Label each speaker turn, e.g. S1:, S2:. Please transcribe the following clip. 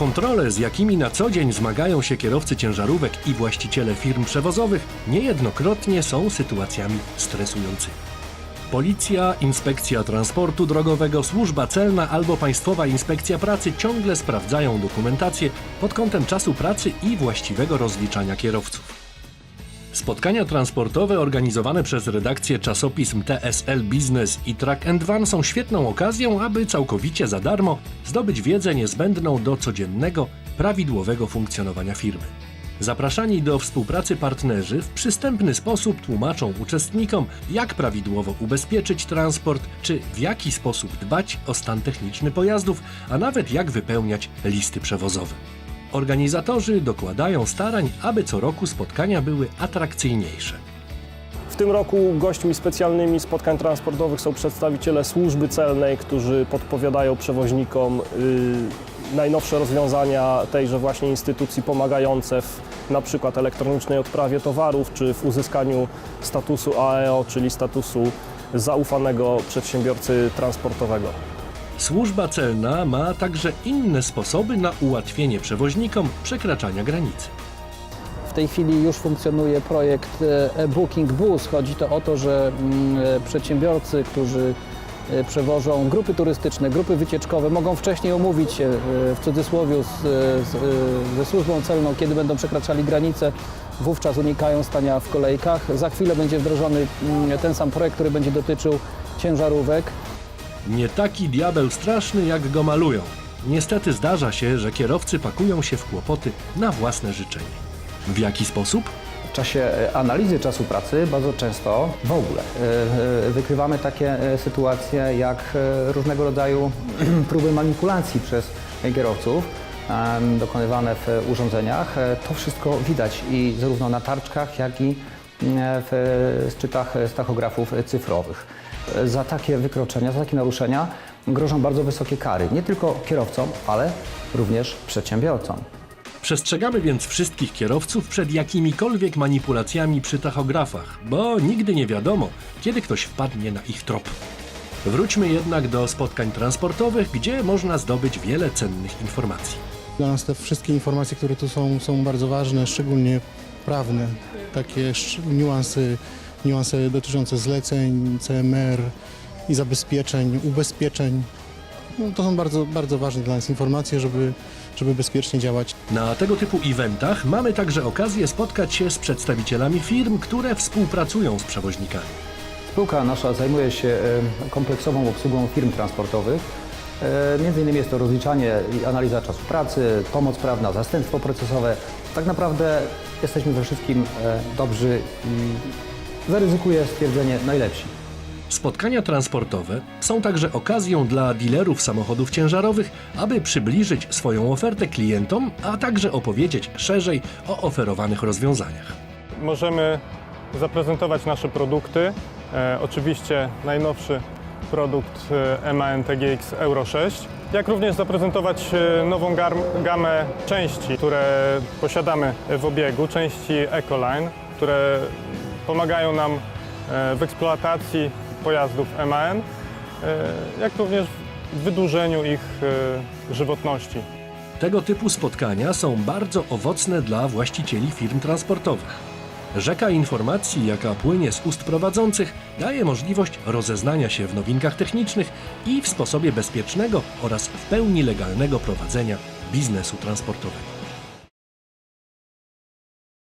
S1: Kontrole, z jakimi na co dzień zmagają się kierowcy ciężarówek i właściciele firm przewozowych, niejednokrotnie są sytuacjami stresującymi. Policja, Inspekcja Transportu Drogowego, Służba Celna albo Państwowa Inspekcja Pracy ciągle sprawdzają dokumentację pod kątem czasu pracy i właściwego rozliczania kierowców. Spotkania transportowe organizowane przez redakcję czasopism TSL Business i Track Van są świetną okazją, aby całkowicie za darmo zdobyć wiedzę niezbędną do codziennego, prawidłowego funkcjonowania firmy. Zapraszani do współpracy partnerzy w przystępny sposób tłumaczą uczestnikom, jak prawidłowo ubezpieczyć transport, czy w jaki sposób dbać o stan techniczny pojazdów, a nawet jak wypełniać listy przewozowe. Organizatorzy dokładają starań, aby co roku spotkania były atrakcyjniejsze.
S2: W tym roku gośćmi specjalnymi spotkań transportowych są przedstawiciele służby celnej, którzy podpowiadają przewoźnikom y, najnowsze rozwiązania tejże właśnie instytucji pomagające w na przykład elektronicznej odprawie towarów czy w uzyskaniu statusu AEO, czyli statusu zaufanego przedsiębiorcy transportowego.
S1: Służba celna ma także inne sposoby na ułatwienie przewoźnikom przekraczania granicy.
S3: W tej chwili już funkcjonuje projekt e, Booking Bus. Chodzi to o to, że mm, e, przedsiębiorcy, którzy e, przewożą grupy turystyczne, grupy wycieczkowe, mogą wcześniej umówić się w cudzysłowie z, z, ze służbą celną, kiedy będą przekraczali granicę. Wówczas unikają stania w kolejkach. Za chwilę będzie wdrożony mm, ten sam projekt, który będzie dotyczył ciężarówek.
S1: Nie taki diabeł straszny, jak go malują. Niestety zdarza się, że kierowcy pakują się w kłopoty na własne życzenie. W jaki sposób?
S4: W czasie e, analizy czasu pracy bardzo często w ogóle e, e, wykrywamy takie sytuacje jak różnego rodzaju próby manipulacji przez kierowców dokonywane w urządzeniach. To wszystko widać i zarówno na tarczkach, jak i w szczytach z tachografów cyfrowych. Za takie wykroczenia, za takie naruszenia grożą bardzo wysokie kary, nie tylko kierowcom, ale również przedsiębiorcom.
S1: Przestrzegamy więc wszystkich kierowców przed jakimikolwiek manipulacjami przy tachografach, bo nigdy nie wiadomo, kiedy ktoś wpadnie na ich trop. Wróćmy jednak do spotkań transportowych, gdzie można zdobyć wiele cennych informacji.
S5: Dla nas te wszystkie informacje, które tu są, są bardzo ważne, szczególnie prawne. Takie niuanse, niuanse dotyczące zleceń, CMR i zabezpieczeń, ubezpieczeń. No, to są bardzo, bardzo ważne dla nas informacje, żeby, żeby bezpiecznie działać.
S1: Na tego typu eventach mamy także okazję spotkać się z przedstawicielami firm, które współpracują z przewoźnikami.
S4: Spółka nasza zajmuje się kompleksową obsługą firm transportowych. E, Między innymi jest to rozliczanie i analiza czasu pracy, pomoc prawna, zastępstwo procesowe. Tak naprawdę jesteśmy we wszystkim e, dobrzy i zaryzykuję stwierdzenie najlepsi.
S1: Spotkania transportowe są także okazją dla dealerów samochodów ciężarowych, aby przybliżyć swoją ofertę klientom, a także opowiedzieć szerzej o oferowanych rozwiązaniach.
S6: Możemy zaprezentować nasze produkty. E, oczywiście najnowszy produkt e, MAN TGX Euro 6, jak również zaprezentować e, nową gamę części, które posiadamy w obiegu, części Ecoline, które pomagają nam e, w eksploatacji pojazdów MAN, jak również w wydłużeniu ich żywotności.
S1: Tego typu spotkania są bardzo owocne dla właścicieli firm transportowych. Rzeka informacji, jaka płynie z ust prowadzących, daje możliwość rozeznania się w nowinkach technicznych i w sposobie bezpiecznego oraz w pełni legalnego prowadzenia biznesu transportowego.